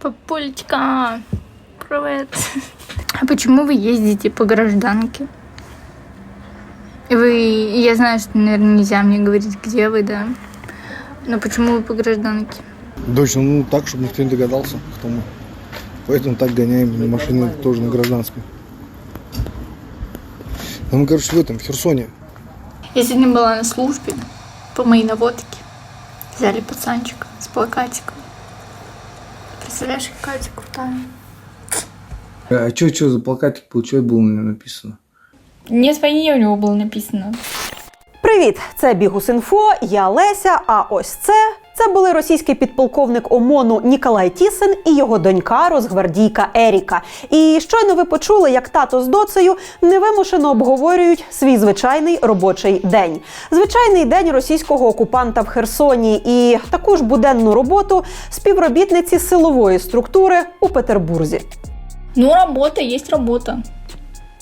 Папулечка, привет. А почему вы ездите по гражданке? Вы, я знаю, что, наверное, нельзя мне говорить, где вы, да. Но почему вы по гражданке? Дочь, ну так, чтобы никто не догадался, кто мы. Поэтому так гоняем на машине тоже на гражданской. Ну, мы, короче, в этом, в Херсоне. Я сегодня была на службе по моей наводке. Взяли пацанчика с плакатиком. Представляешь, какая ты крутая. А что, что за плакатик был, что было на нем написано? Не своє у нього було написано. Привіт, це Бігус.Інфо, я Леся. А ось це. це були російський підполковник ОМОНу Ніколай Тісен і його донька, розгвардійка Еріка. І щойно ви почули, як тато з доцею невимушено обговорюють свій звичайний робочий день. Звичайний день російського окупанта в Херсоні і таку ж буденну роботу співробітниці силової структури у Петербурзі. Ну, робота є робота.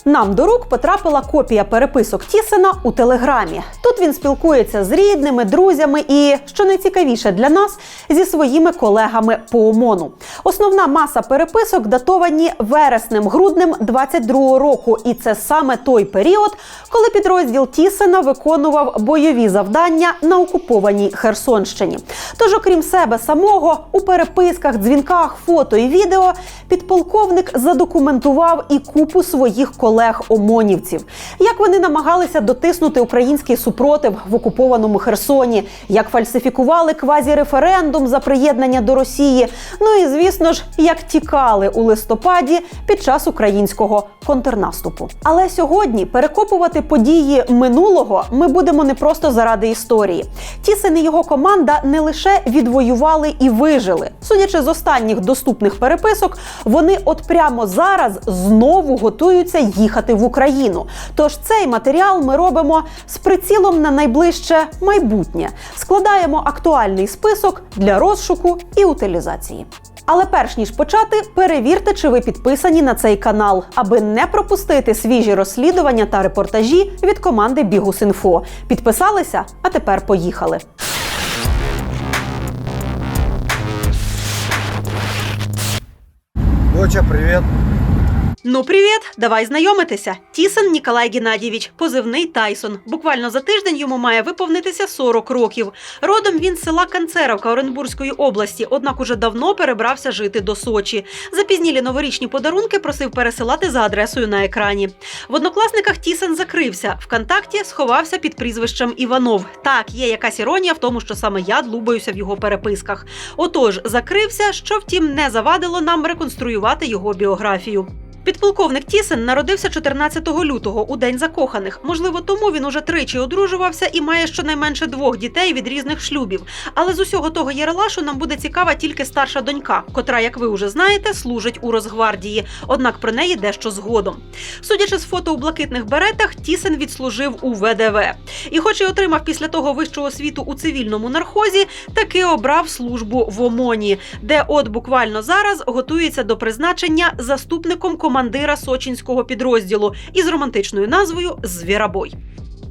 Нам до рук потрапила копія переписок Тісена у телеграмі. Тут він спілкується з рідними, друзями і, що найцікавіше для нас, зі своїми колегами по ОМОНу. Основна маса переписок датовані вереснем-груднем 22-го року, і це саме той період, коли підрозділ Тісена виконував бойові завдання на окупованій Херсонщині. Тож, окрім себе самого, у переписках, дзвінках, фото і відео підполковник задокументував і купу своїх колег-омонівців, як вони намагалися дотиснути український супротив в окупованому Херсоні, як фальсифікували квазіреферендум за приєднання до Росії. Ну і звісно ж, як тікали у листопаді під час українського контрнаступу. Але сьогодні перекопувати події минулого ми будемо не просто заради історії. Тісен і його команда не лише відвоювали і вижили. Судячи з останніх доступних переписок, вони от прямо зараз знову готуються їхати в Україну. Тож цей матеріал ми робимо з прицілом на найближче майбутнє. Складаємо актуальний список для розшуку і утилізації. Але перш ніж почати, перевірте, чи ви підписані на цей канал, аби не пропустити свіжі розслідування та репортажі від команди Бігус.Інфо. Підписалися? А тепер поїхали. Доча, привет. Ну, привіт, давай знайомитися. Тісен Ніколай Геннадійович, позивний Тайсон. Буквально за тиждень йому має виповнитися 40 років. Родом він з села Канцеровка Оренбурзької області, однак уже давно перебрався жити до Сочі. Запізнілі новорічні подарунки просив пересилати за адресою на екрані. В однокласниках Тісен закрився. Вконтакті сховався під прізвищем Іванов. Так, є якась іронія в тому, що саме я длубаюся в його переписках. Отож, закрився, що втім не завадило нам реконструювати його біографію. Підполковник Тісен народився 14 лютого у день закоханих. Можливо, тому він уже тричі одружувався і має щонайменше двох дітей від різних шлюбів. Але з усього того єрелашу нам буде цікава тільки старша донька, котра, як ви вже знаєте, служить у Росгвардії. Однак про неї дещо згодом. Судячи з фото у блакитних беретах, Тісен відслужив у ВДВ. І, хоч і отримав після того вищу освіту у цивільному нархозі, таки обрав службу в ОМОНі, де от буквально зараз готується до призначення заступником командира сочинського підрозділу із романтичною назвою Звірабой.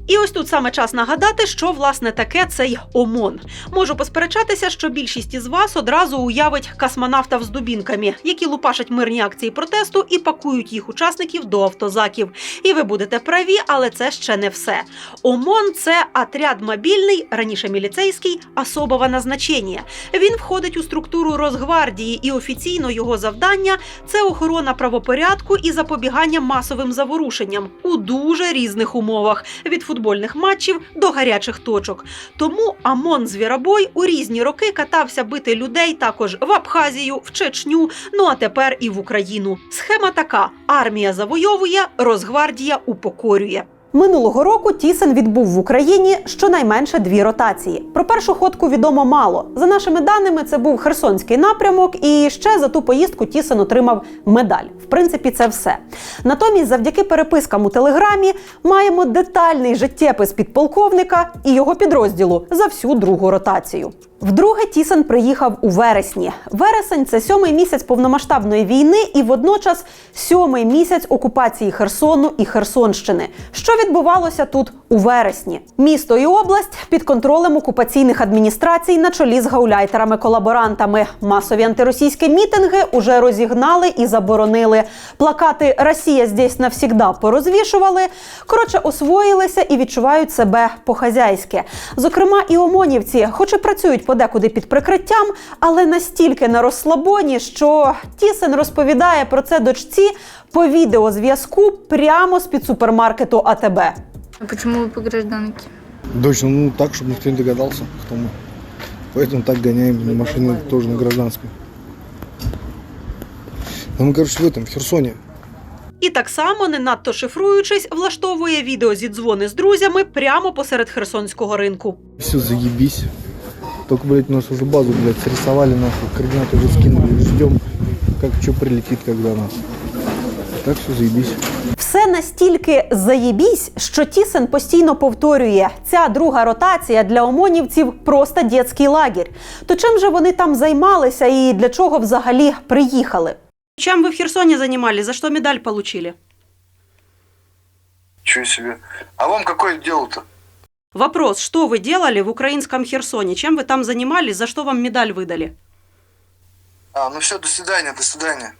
І ось тут саме час нагадати, що власне таке цей ОМОН. Можу посперечатися, що більшість із вас одразу уявить космонавтів з дубінками, які лупашать мирні акції протесту і пакують їх учасників до автозаків. І ви будете праві, але це ще не все. ОМОН це отряд мобільний, раніше міліцейський, особове назначення. Він входить у структуру Росгвардії, і офіційно його завдання це охорона правопорядку і запобігання масовим заворушенням у дуже різних умовах від футбольних матчів до гарячих точок. Тому Амон Звіробой у різні роки катався бити людей також в Абхазію, в Чечню, ну а тепер і в Україну. Схема така: армія завойовує, розгвардія упокорює. Минулого року Тісен відбув в Україні щонайменше дві ротації. Про першу ходку відомо мало. За нашими даними, це був Херсонський напрямок, і ще за ту поїздку Тісен отримав медаль. В принципі, це все. Натомість, завдяки перепискам у телеграмі, маємо детальний життєпис підполковника і його підрозділу за всю другу ротацію. Вдруге Тісен приїхав у вересні. Вересень це сьомий місяць повномасштабної війни і водночас сьомий місяць окупації Херсону і Херсонщини. Що відбувалося тут у вересні? Місто і область під контролем окупаційних адміністрацій на чолі з гауляйтерами-колаборантами. Масові антиросійські мітинги уже розігнали і заборонили. Плакати Росія здесь навсігда порозвішували. Коротше, освоїлися і відчувають себе по-хазяйськи. Зокрема, і омонівці, хоч і працюють подекуди під прикриттям, але настільки на розслабоні, що Тісен розповідає про це дочці по відеозв'язку прямо з під супермаркету АТБ. А почему вы по гражданке? Дочь, ну так, чтобы никто не догадался, кто мы. Поэтому так гоняем на машине тоже на гражданской. Ну, мы, короче, в этом, в Херсоне. І так само, не надто шифруючись, влаштовує відеозідзвони з друзями прямо посеред херсонського ринку. Все, заебись. Только, блядь, у нас уже базу, блядь, срисовали, нахуй, координаты уже скинули. Ждем, как что прилетит, когда нас. Так все, заебись. Все настільки заєбісь, що Тісен постійно повторює: ця друга ротація для омонівців просто дитячий лагерь. То чим же вони там займалися і для чого взагалі приїхали? Чим ви в Херсоні займалися? За що медаль отримали? Чего себе. А вам какое дело-то? Вопрос, что вы делали в украинском Херсоне? Чем вы там занимались? За что вам медаль выдали? А, ну все, до свидания, до свидания.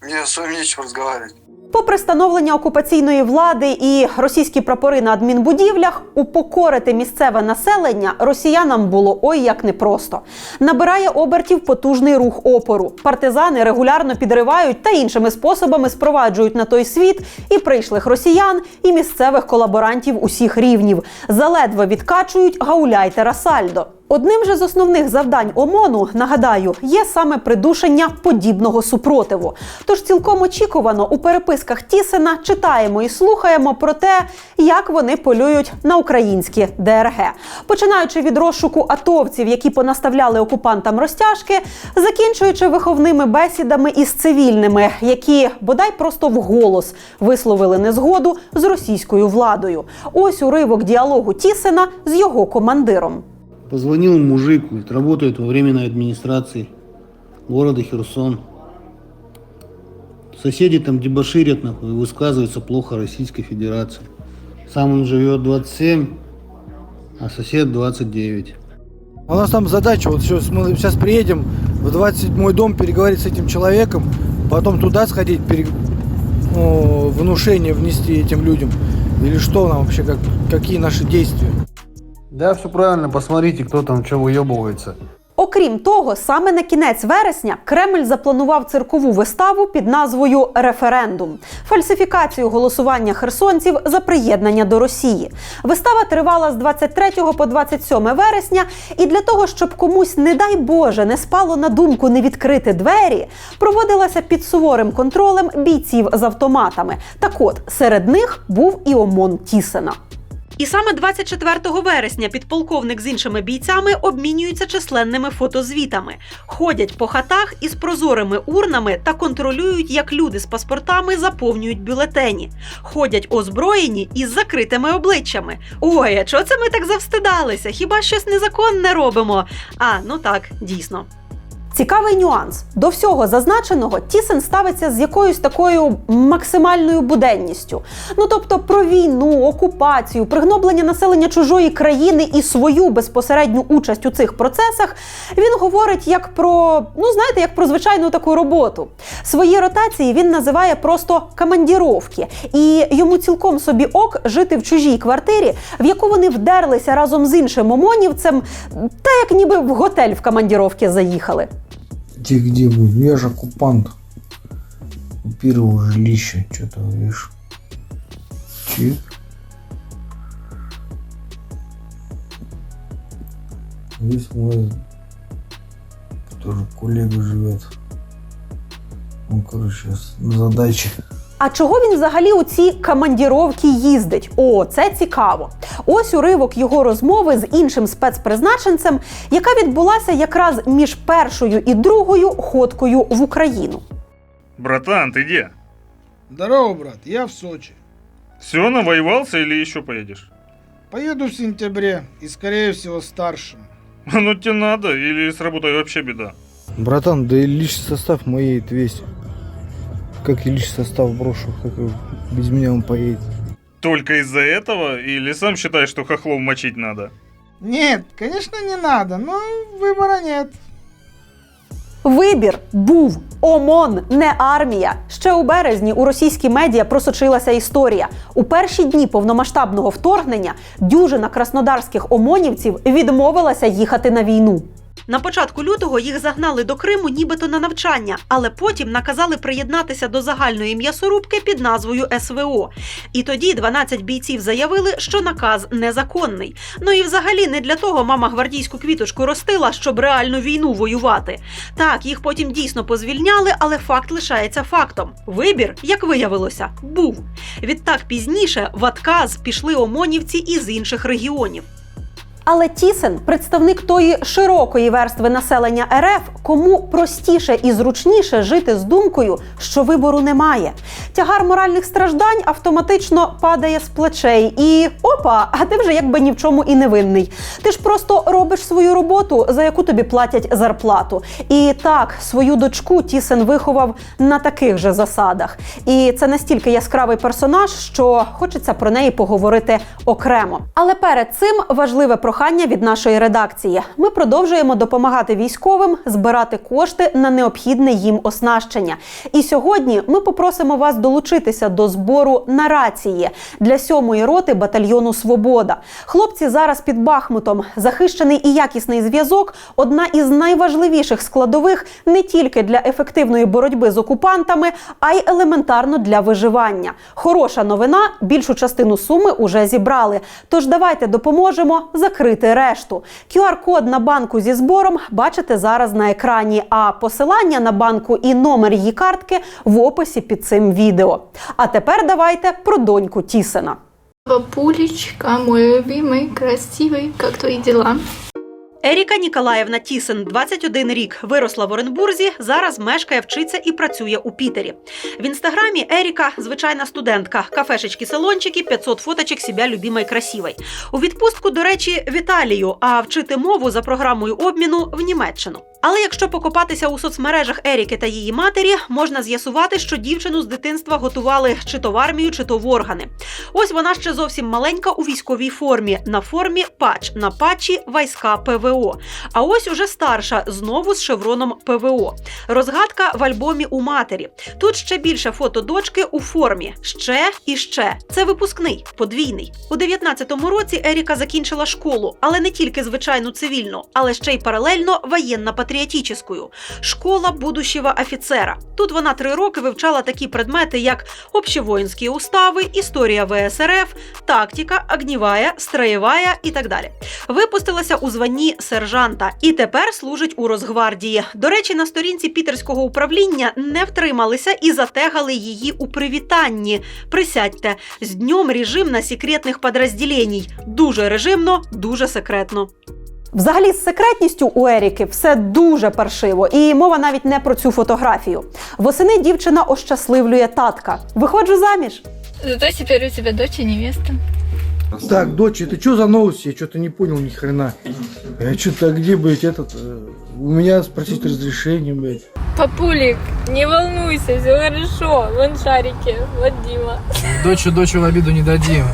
Мне с вами нечем разговаривать. Попри становлення окупаційної влади і російські прапори на адмінбудівлях, упокорити місцеве населення росіянам було ой як непросто. Набирає обертів потужний рух опору. Партизани регулярно підривають та іншими способами спроваджують на той світ і прийшлих росіян, і місцевих колаборантів усіх рівнів. Заледве відкачують гауляйтера Сальдо. Одним же з основних завдань ОМОНу, нагадаю, є саме придушення подібного супротиву. Тож цілком очікувано у переписках Тісена читаємо і слухаємо про те, як вони полюють на українські ДРГ, починаючи від розшуку атовців, які понаставляли окупантам розтяжки, закінчуючи виховними бесідами із цивільними, які бодай просто вголос висловили незгоду з російською владою. Ось уривок діалогу Тісена з його командиром. Позвонил мужик, говорит, работает во временной администрации города Херсон. Соседи там дебоширят, нахуй, и высказываются плохо Российской Федерации. Сам он живет 27, а сосед 29. А У нас там задача, вот сейчас мы сейчас приедем в 27-й дом переговорить с этим человеком, потом туда сходить, пере- ну, внушение внести этим людям. Или что нам вообще, как, какие наши действия? Да, все правильно, посмотрите, кто там что выебывается. Окрім того, саме на кінець вересня Кремль запланував циркову виставу під назвою Референдум фальсифікацію голосування херсонців за приєднання до Росії. Вистава тривала з 23 по 27 вересня, і для того, щоб комусь, не дай Боже, не спало на думку не відкрити двері, проводилася під суворим контролем бійців з автоматами. Так от серед них був і ОМОН Тісена. І саме 24 вересня підполковник з іншими бійцями обмінюються численними фотозвітами, ходять по хатах із прозорими урнами та контролюють, як люди з паспортами заповнюють бюлетені, ходять озброєні із закритими обличчями. Ой, а чого це ми так завстидалися? Хіба щось незаконне робимо? А ну так, дійсно. Цікавий нюанс до всього зазначеного Тісен ставиться з якоюсь такою максимальною буденністю. Ну тобто про війну, окупацію, пригноблення населення чужої країни і свою безпосередню участь у цих процесах він говорить як про, ну знаєте, як про звичайну таку роботу. Свої ротації він називає просто командіровки, і йому цілком собі ок жити в чужій квартирі, в яку вони вдерлися разом з іншим омонівцем, та як ніби в готель в командіровки заїхали. Где, где вы? Я же оккупант. Оккупировал жилище, что-то, видишь. Чик. Здесь мой тоже коллега живет. Он, короче, задаче. А чого він взагалі у ці командіровки їздить? О, це цікаво. Ось уривок його розмови з іншим спецпризначенцем, яка відбулася якраз між першою і другою ходкою в Україну. Братан, ты где? Здорово, брат, я в Сочи. Все, навоевался или еще поедешь? Поеду в сентябре и, скорее всего, старшим. Оно тебе надо или с работой вообще беда? Братан, да и личный состав мой едет весь. Как и личный состав брошу, как и без меня он поедет. Только из-за этого? Или сам считаешь, что хохлов мочить надо? Нет, конечно не надо, но выбора нет. Вибір був ОМОН, не армія. Ще у березні у російські медіа просочилася історія. У перші дні повномасштабного вторгнення дюжина краснодарських омонівців відмовилася їхати на війну. На початку лютого їх загнали до Криму нібито на навчання, але потім наказали приєднатися до загальної м'ясорубки під назвою СВО. І тоді 12 бійців заявили, що наказ незаконний. Ну і взагалі не для того мама гвардійську квіточку ростила, щоб реальну війну воювати. Так, їх потім дійсно позвільняли, але факт лишається фактом. Вибір, як виявилося, був. Відтак пізніше в отказ пішли омонівці із інших регіонів. Але Тісен, представник тої широкої верстви населення РФ, кому простіше і зручніше жити з думкою, що вибору немає. Тягар моральних страждань автоматично падає з плечей, і опа, а ти вже якби ні в чому і не винний. Ти ж просто робиш свою роботу, за яку тобі платять зарплату. І так, свою дочку Тісен виховав на таких же засадах. І це настільки яскравий персонаж, що хочеться про неї поговорити окремо. Але перед цим важливе прохання від нашої редакції. Ми продовжуємо допомагати військовим збирати кошти на необхідне їм оснащення. І сьогодні ми попросимо вас долучитися до збору на рації для сьомої роти батальйону Свобода. Хлопці зараз під Бахмутом. Захищений і якісний зв'язок одна із найважливіших складових не тільки для ефективної боротьби з окупантами, а й елементарно для виживання. Хороша новина: більшу частину суми уже зібрали. Тож давайте допоможемо закрити решту. QR-код на банку зі збором бачите зараз на екрані. А посилання на банку і номер її картки в описі під цим відео. А тепер давайте про доньку Тісена. Бабулечка, мой любимый, красивый, как твои дела? Еріка Ніколаєвна Тісен, 21 рік, виросла в Оренбурзі. Зараз мешкає, вчиться і працює у Пітері. В інстаграмі Еріка звичайна студентка, кафешечки, салончики, 500 фоточок себе любимої красивої. У відпустку, до речі, в Італію, а вчити мову за програмою обміну в Німеччину. Але якщо покопатися у соцмережах Еріки та її матері, можна з'ясувати, що дівчину з дитинства готували чи то в армію, чи то в органи. Ось вона ще зовсім маленька у військовій формі, на формі пач, на патчі війська ПВО. А ось уже старша, знову з шевроном ПВО. Розгадка в альбомі у матері. Тут ще більше фото дочки у формі. Ще і ще. Це випускний, подвійний. У 19-му році Еріка закінчила школу, але не тільки звичайну цивільну, але ще й паралельно воєнно-патріотичну. Школа будущего офіцера. Тут вона три роки вивчала такі предмети, як общевоїнські устави, історія ВСРФ, тактика, огнівая, строєвая і так далі. Випустилася у званні сержанта і тепер служить у Росгвардії. До речі, на сторінці пітерського управління не втрималися і затегали її у привітанні. Присядьте з днем режим на секретних подрозділеній. Дуже режимно, дуже секретно. Взагалі, з секретністю у Еріки все дуже паршиво, і мова навіть не про цю фотографію. Восени дівчина ощасливлює татка. Виходжу заміж. Зато теперь у тебя дочь и невеста. Так, дочь, это что за новости? Я что-то не понял ни хрена. Я что-то где, блядь, этот... э, У меня спросить разрешение, блядь. Папулик, не волнуйся, все хорошо. Вон шарики, вот Дима. Дочь дочь в обиду не дадим.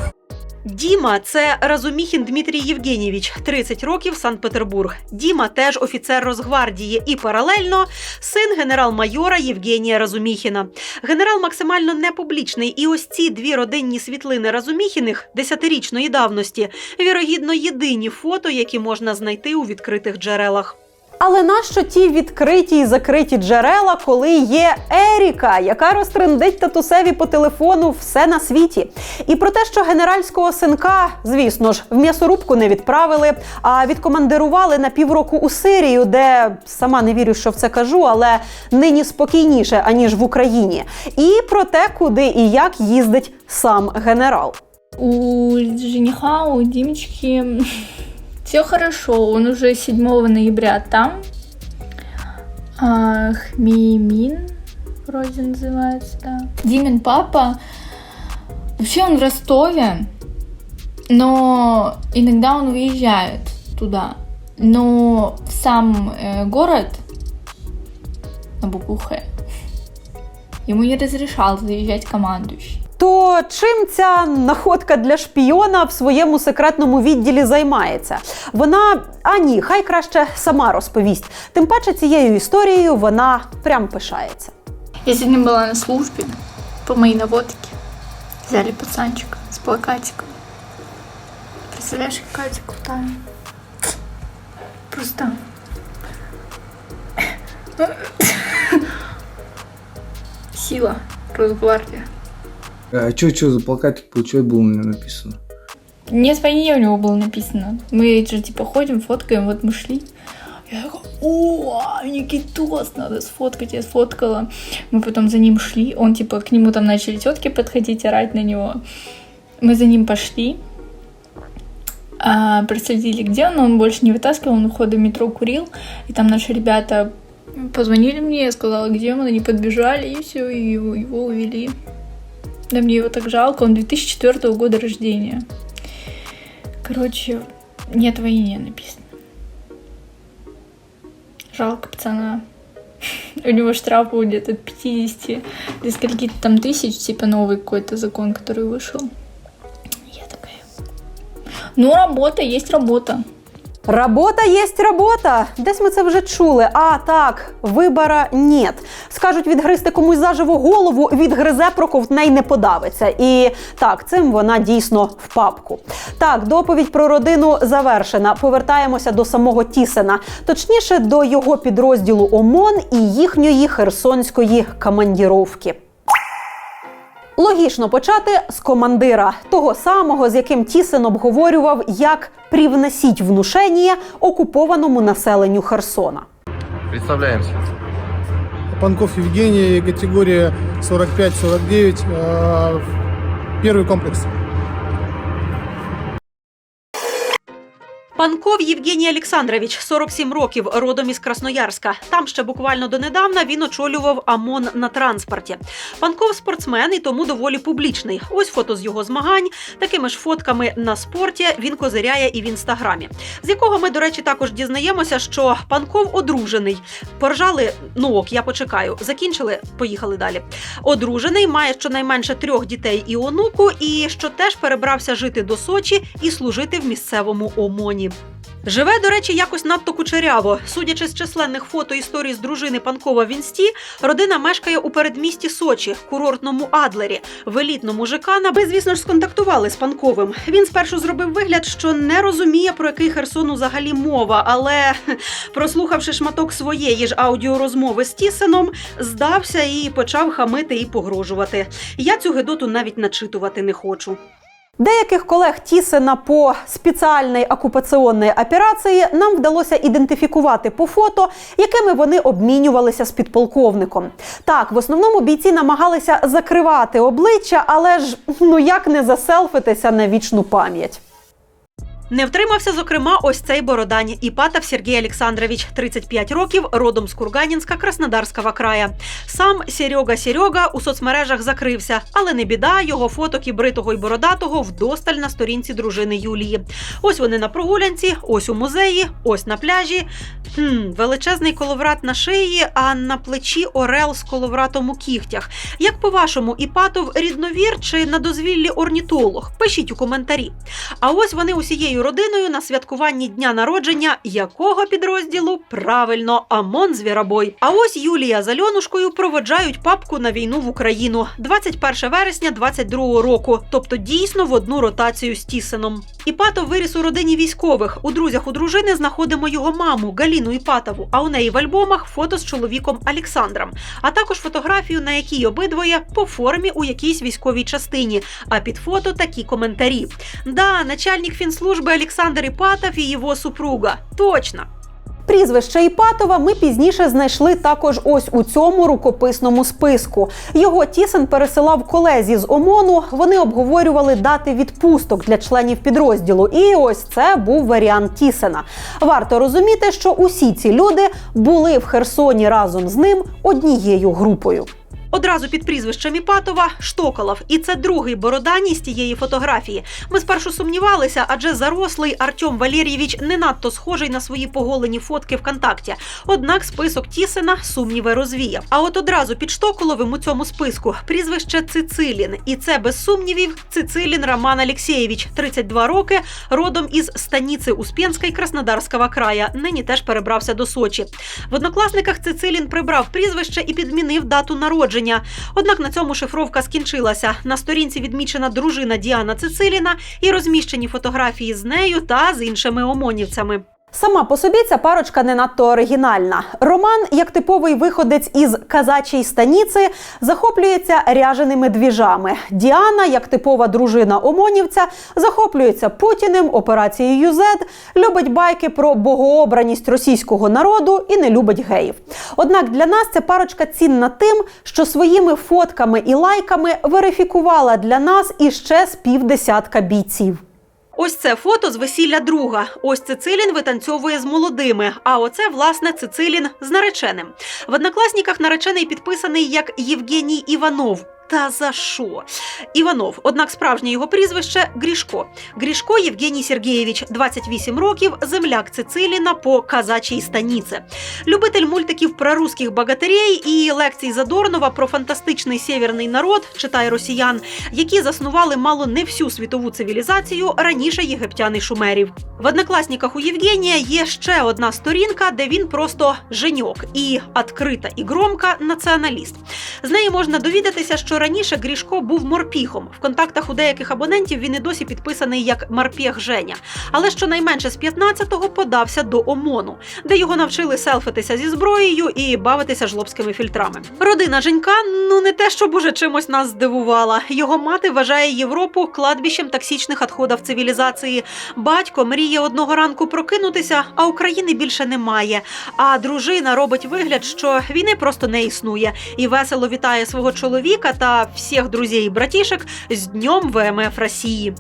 Діма це Разуміхін Дмитрій Євгенєвич, 30 років Санкт-Петербург. Діма теж офіцер Росгвардії і паралельно син генерал-майора Євгенія Разуміхіна. Генерал максимально непублічний, і ось ці дві родинні світлини Разуміхіних десятирічної давності, вірогідно, єдині фото, які можна знайти у відкритих джерелах. Але нащо ті відкриті і закриті джерела, коли є Еріка, яка розтрендить татусеві по телефону все на світі? І про те, що генеральського синка, звісно ж, в м'ясорубку не відправили, а відкомандирували на півроку у Сирію, де сама не вірю, що в це кажу, але нині спокійніше аніж в Україні. І про те, куди і як їздить сам генерал. У жениха, у Димочки все хорошо. Он уже 7 ноября там. А, Хмимин вроде называется, да. Димин папа, вообще он в Ростове, но иногда он уезжает туда Но сам э, город на букву Х ему не разрешал заезжать командующий. То чим ця находка для шпіона в своєму секретному відділі займається? Вона а ні, хай краще сама розповість. Тим паче цією історією вона прям пишається. Я сегодня была на службе по моей наводке. Взяли пацанчика с плакатиком. Представляешь, какая ты крутая. Просто... Сила. Росгвардия. А что, что за плакатик был, что было у меня написано? Не свои у него было написано. Мы же типа ходим, фоткаем, вот мы шли. Я такая, о, Никитос, надо сфоткать, я сфоткала. Мы потом за ним шли, он типа, к нему там начали тетки подходить, орать на него. Мы за ним пошли, а, проследили, где он, но он больше не вытаскивал, он у в метро курил, и там наши ребята позвонили мне, я сказала, где он, они подбежали, и все, и его, его увели. Да мне его так жалко, он 2004 года рождения. Короче, нет войне написано. Жалко пацана. У него штраф будет от 50 до скольки-то там тысяч, типа новый какой-то закон, который вышел. Я такая. Ну, работа есть работа. Робота єсть робота. Десь ми це вже чули. А так, вибора нет. Скажуть, відгризти комусь заживо голову, відгризе, проковтне й не подавиться. І так, цим вона дійсно в папку. Так, доповідь про родину завершена. Повертаємося до самого Тісена, точніше до його підрозділу ОМОН і їхньої херсонської командіровки. Логічно почати з командира, того самого, з яким Тісен обговорював, як привносіть внушення окупованому населенню Херсона. Представляємося. Панков Евгений, категорія 45-49, перший первый комплекс. Панков Євгеній Олександрович, 47 років, родом із Красноярська. Там ще буквально донедавна він очолював ОМОН на транспорті. Панков спортсмен і тому доволі публічний. Ось фото з його змагань. Такими ж фотками на спорті він козиряє і в інстаграмі. З якого ми, до речі, також дізнаємося, що Панков одружений. Поржали, ну ок, я почекаю. Закінчили, поїхали далі. Одружений, має щонайменше трьох дітей і онуку, і що теж перебрався жити до Сочі і служити в місцевому ОМОНі. Живе, до речі, якось надто кучеряво. Судячи з численних фото історій з дружини Панкова в інсті, родина мешкає у передмісті Сочі, курортному Адлері, в елітному ЖК. Наби, звісно ж, сконтактували з Панковим. Він спершу зробив вигляд, що не розуміє, про який Херсон взагалі мова, але прослухавши шматок своєї ж аудіорозмови з Тісеном, здався і почав хамити і погрожувати. Я цю гидоту навіть начитувати не хочу. Деяких колег Тісена по спеціальній окупаційній операції нам вдалося ідентифікувати по фото, якими вони обмінювалися з підполковником. Так, в основному бійці намагалися закривати обличчя, але ж ну як не заселфитися на вічну пам'ять. Не втримався, зокрема, ось цей бородані Іпатов Сергій Олександрович, 35 років, родом з Курганінська, Краснодарського края. Сам Серега Серега у соцмережах закрився, але не біда, його фоток і бритого й бородатого вдосталь на сторінці дружини Юлії. Ось вони на прогулянці, ось у музеї, ось на пляжі. Хм, величезний коловрат на шиї, а на плечі орел з коловратом у кігтях. Як по-вашому, Іпатов рідновір чи на дозвіллі орнітолог? Пишіть у коментарі. А ось вони усією родиною на святкуванні дня народження якого підрозділу? Правильно, АМОН Звіробой. А ось Юлія з Альонушкою проводжають папку на війну в Україну 21 вересня 22 року, тобто дійсно в одну ротацію з Тісеном. Іпатов виріс у родині військових. У друзях у дружини знаходимо його маму Галіну Іпатову. А у неї в альбомах фото з чоловіком Олександром, а також фотографію, на якій обидвоє по формі у якійсь військовій частині. А під фото такі коментарі. Да, начальник фінслужби Олександр Іпатов і його супруга. Точно. Прізвище Іпатова ми пізніше знайшли також ось у цьому рукописному списку. Його Тісен пересилав колезі з ОМОНу. Вони обговорювали дати відпусток для членів підрозділу. І ось це був варіант Тісена. Варто розуміти, що усі ці люди були в Херсоні разом з ним однією групою. Одразу під прізвищем Іпатова Штоколов. І це другий бородані з тієї фотографії. Ми спершу сумнівалися, адже зарослий Артем Валерійович не надто схожий на свої поголені фотки ВКонтакті. Однак список Тісина сумніви розвіяв. А от одразу під Штоколовим у цьому списку прізвище Цицилін. І це без сумнівів Цицилін Роман Алєксєєвич, 32 роки, родом із станиці Успенської Краснодарського края. Нині теж перебрався до Сочі. В однокласниках Цицилін прибрав прізвище і підмінив дату народження. Однак на цьому шифровка скінчилася. На сторінці відмічена дружина Діана Цициліна і розміщені фотографії з нею та з іншими омонівцями. Сама по собі ця парочка не надто оригінальна. Роман, як типовий виходець із казачої станіці, захоплюється ряженими двіжами. Діана, як типова дружина омонівця, захоплюється Путіним, операцією «Зет», любить байки про богообраність російського народу і не любить геїв. Однак для нас ця парочка цінна тим, що своїми фотками і лайками верифікувала для нас іще з півдесятка бійців. Ось це фото з весілля друга. Ось Цицилін витанцьовує з молодими. А оце, власне, Цицилін з нареченим. В однокласниках наречений підписаний як Євгеній Іванов. Та за що? Іванов, однак справжнє його прізвище Грішко. Грішко Євгеній Сергійович, 28 років, земляк Цициліна по казачій станіці. Любитель мультиків про русських богатирей і лекцій Задорнова про фантастичний сєвєрний народ, читає росіян, які заснували мало не всю світову цивілізацію раніше єгиптян і шумерів. В однокласниках у Євгенія є ще одна сторінка, де він просто женьок і відкрита і громка націоналіст. З неї можна довідатися, що раніше Грішко був морпіхом. В контактах у деяких абонентів він і досі підписаний як Марпєх Женя. Але щонайменше з 15-го подався до ОМОНу, де його навчили селфитися зі зброєю і бавитися жлобськими фільтрами. Родина Женька ну не те, щоб уже чимось нас здивувала. Його мати вважає Європу кладбищем токсичних відходів цивілізації. Батько мріє одного ранку прокинутися, а України більше немає. А дружина робить вигляд, що війни просто не існує, і весело вітає свого чоловіка та всіх друзів і братішек з днем ВМФ Росії.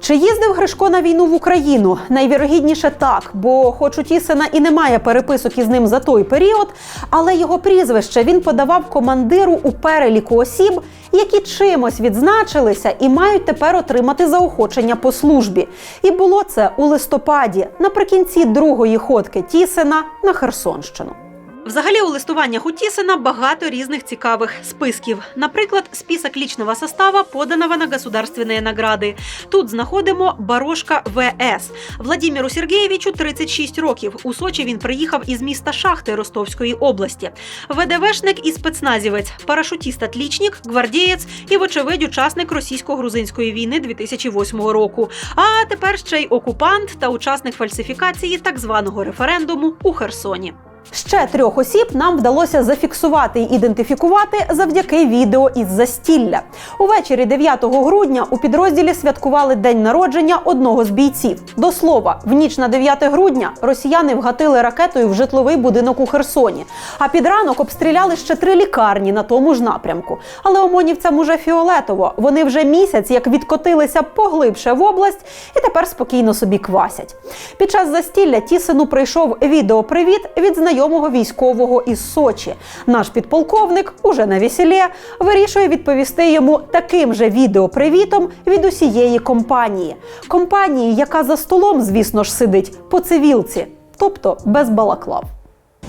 Чи їздив Гришко на війну в Україну? Найвірогідніше так, бо хоч у Тісина і немає переписок із ним за той період, але його прізвище він подавав командиру у переліку осіб, які чимось відзначилися і мають тепер отримати заохочення по службі. І було це у листопаді, наприкінці другої ходки Тісина на Херсонщину. Взагалі у листуваннях у Тісина багато різних цікавих списків. Наприклад, список лічного состава, поданого на государственные награди. Тут знаходимо Барошка ВС. Владимиру Сергеєвичу 36 років. У Сочі він приїхав із міста Шахти Ростовської області. ВДВшник і спецназівець, парашутіст-атлічник, гвардієць і, вочевидь, учасник російсько-грузинської війни 2008 року. А тепер ще й окупант та учасник фальсифікації так званого референдуму у Херсоні. Ще трьох осіб нам вдалося зафіксувати і ідентифікувати завдяки відео із застілля. Увечері 9 грудня у підрозділі святкували день народження одного з бійців. До слова, в ніч на 9 грудня росіяни вгатили ракетою в житловий будинок у Херсоні. А під ранок обстріляли ще три лікарні на тому ж напрямку. Але омонівцям уже фіолетово. Вони вже місяць як відкотилися поглибше в область і тепер спокійно собі квасять. Під час застілля Тісину прийшов відеопривіт від знайомого військового із Сочі. Наш підполковник уже на весіллі вирішує відповісти йому таким же відеопривітом від усієї компанії. Компанії, яка за столом, звісно ж, сидить по цивілці, тобто без балаклав.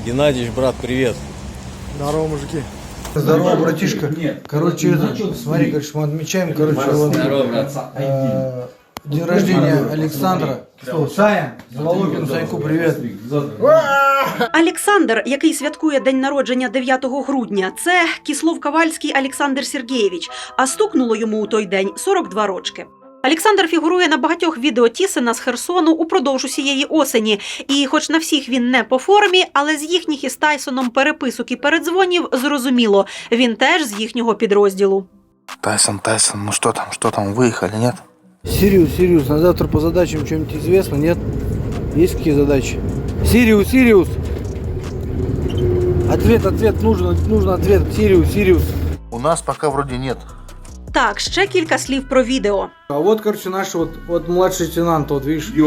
Геннадьевич, брат, привет. Здорово, мужики. Здорово, братишка. Короче, это, смотри, короче, мы отмечаем, короче, вот, э, день рождения Александра. Сая? Волокин, Сайку, привет. Олександр, який святкує день народження 9 грудня, це Кіслов Ковальський Олександр Сергєєвич, а стукнуло йому у той день 42 рочки. Олександр фігурує на багатьох відео Тісина з Херсону упродовж усієї осені. І, хоч на всіх він не по формі, але з їхніх із Тайсоном переписок і передзвонів зрозуміло, він теж з їхнього підрозділу. Тайсон, Тайсон, ну что там, что там, выехали, нет? Сириус, Сириус, на завтра по задачам что-нибудь известно, нет? Есть какие задачи? Сириус, Сириус! Ответ, ответ, нужен, нужен ответ. Сириус, Сириус. У нас пока вроде нет. Так, ще кілька слів про відео. А вот, короче, наш вот, вот младший лейтенант, вот видишь. И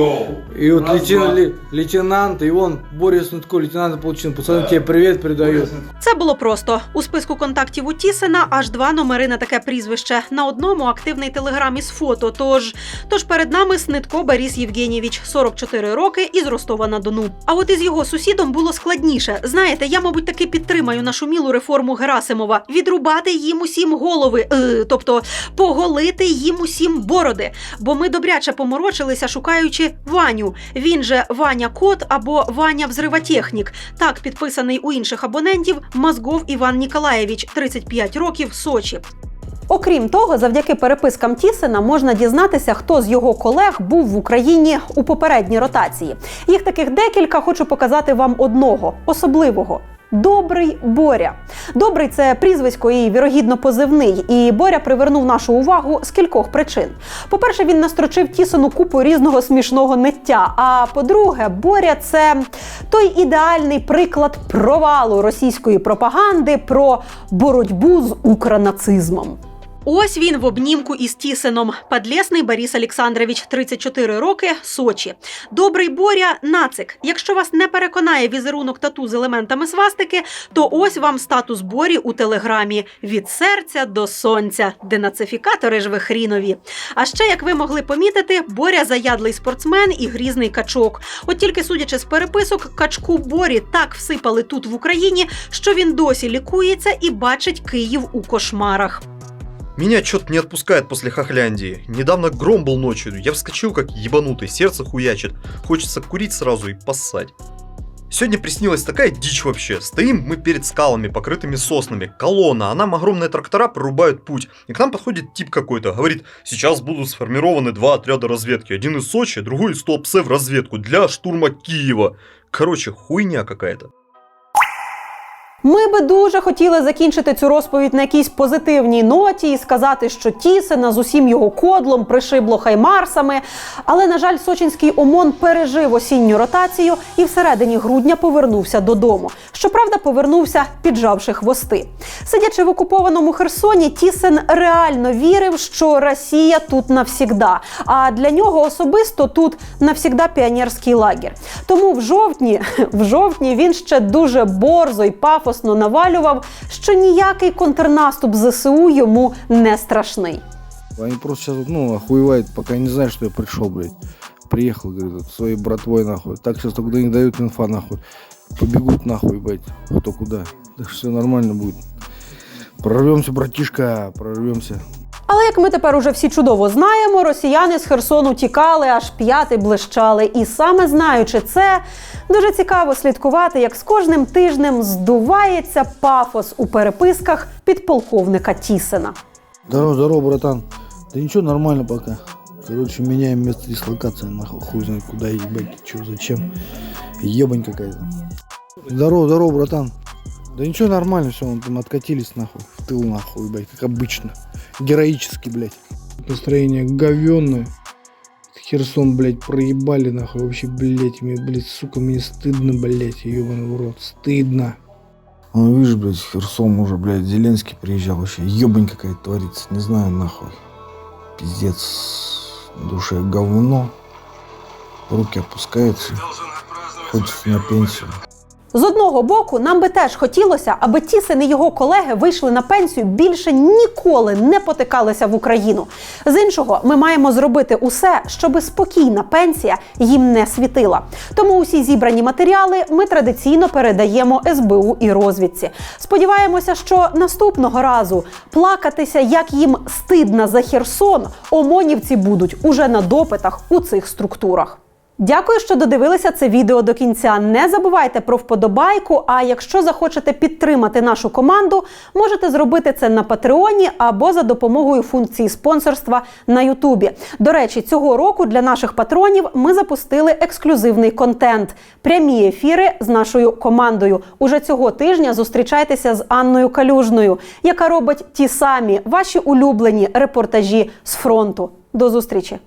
вот лейтен- ле- лейтенант, и он, Борис Нутко, лейтенант получил. Пацаны, тебе привет передаю. Це було просто у списку контактів у Тісена аж два номери на таке прізвище. На одному активний телеграм із фото. Тож, тож перед нами Снитко Борис Євгенєвич, 44 роки із Ростова на Дону. А от із його сусідом було складніше. Знаєте, я, мабуть, таки підтримаю нашу мілу реформу Герасимова. Відрубати їм усім голови, е, тобто поголити їм усім бороди. Бо ми добряче поморочилися, шукаючи Ваню. Він же Ваня Кот або Ваня Взривотехнік. Так підписаний у інших абонентів Мозгов Іван Ніколаєвич, 35 років, Сочі. Окрім того, завдяки перепискам Тісена можна дізнатися, хто з його колег був в Україні у попередній ротації. Їх таких декілька хочу показати вам одного особливого. Добрий Боря. Добрий це прізвисько і вірогідно позивний. І Боря привернув нашу увагу з кількох причин. По-перше, він настрочив тісану купу різного смішного ниття. А по-друге, Боря це той ідеальний приклад провалу російської пропаганди про боротьбу з укронацизмом. Ось він в обнімку із Тісеном. Подлесний Борис Олександрович, 34 роки, Сочі. Добрий Боря, нацик. Якщо вас не переконає візерунок тату з елементами свастики, то ось вам статус Борі у телеграмі від серця до сонця. Денацифікатори ж ви хрінові. А ще, як ви могли помітити, Боря заядлий спортсмен і грізний качок. От тільки судячи з переписок, качку Борі так всипали тут в Україні, що він досі лікується і бачить Київ у кошмарах. Меня что-то не отпускает после Хохляндии. Недавно гром был ночью, я вскочил как ебанутый, сердце хуячит. Хочется курить сразу и поссать. Сегодня приснилась такая дичь вообще. Стоим мы перед скалами, покрытыми соснами. Колонна, а нам огромные трактора прорубают путь. И к нам подходит тип какой-то. Говорит, сейчас будут сформированы два отряда разведки. Один из Сочи, другой из Туапсе в разведку для штурма Киева. Короче, хуйня какая-то. Ми би дуже хотіли закінчити цю розповідь на якійсь позитивній ноті і сказати, що Тісена з усім його кодлом пришибло хаймарсами. Але, на жаль, сочинський ОМОН пережив осінню ротацію і всередині грудня повернувся додому. Щоправда, повернувся, піджавши хвости. Сидячи в окупованому Херсоні, Тісен реально вірив, що Росія тут навсігда. А для нього особисто тут навсігда піонерський лагер. Тому в жовтні, в жовтні він ще дуже борзо й пафосно навалював, що ніякий контрнаступ ЗСУ йому не страшний. Они просто сейчас, ну, охуевают, пока не знают, что я пришел, блядь. Приехал, говорит, своей братвой, нахуй. Так сейчас только не дают инфа, нахуй. Побегут, нахуй, блядь, кто куда. Так что все нормально будет. Прорвемся, братишка, прорвемся. Але як ми тепер уже всі чудово знаємо, росіяни з Херсону тікали, аж п'яти блищали. І саме знаючи це, дуже цікаво слідкувати, як з кожним тижнем здувається пафос у переписках підполковника Тісена. Здорово, здорово, братан. Да ничего, нормально пока. Короче, меняем место дислокации, нахуй, хуй знает куда ебать, что, зачем. Ебань какая-то. Здорово, здорово, братан. Да ничего, нормально, все, мы там откатились, нахуй, в тыл, нахуй, блядь, как обычно. Героически, блядь. Настроение говенное. Херсон, блядь, проебали, нахуй, вообще, блядь, мне, блядь, сука, мне стыдно, блядь, ебаный в рот, стыдно. Ну, видишь, блядь, Херсон уже, блядь, Зеленский приезжал, вообще, ебань какая творится, не знаю, нахуй. Пиздец, душе говно, руки опускаются, хочется на пенсию. З одного боку, нам би теж хотілося, аби Тісен і його колеги вийшли на пенсію більше ніколи не потикалися в Україну. З іншого, ми маємо зробити усе, щоби спокійна пенсія їм не світила. Тому усі зібрані матеріали ми традиційно передаємо СБУ і розвідці. Сподіваємося, що наступного разу плакатися, як їм стидно за Херсон, омонівці будуть уже на допитах у цих структурах. Дякую, що додивилися це відео до кінця. Не забувайте про вподобайку. А якщо захочете підтримати нашу команду, можете зробити це на Патреоні або за допомогою функції спонсорства на Ютубі. До речі, цього року для наших патронів ми запустили ексклюзивний контент, прямі ефіри з нашою командою. Уже цього тижня зустрічайтеся з Анною Калюжною, яка робить ті самі ваші улюблені репортажі з фронту. До зустрічі!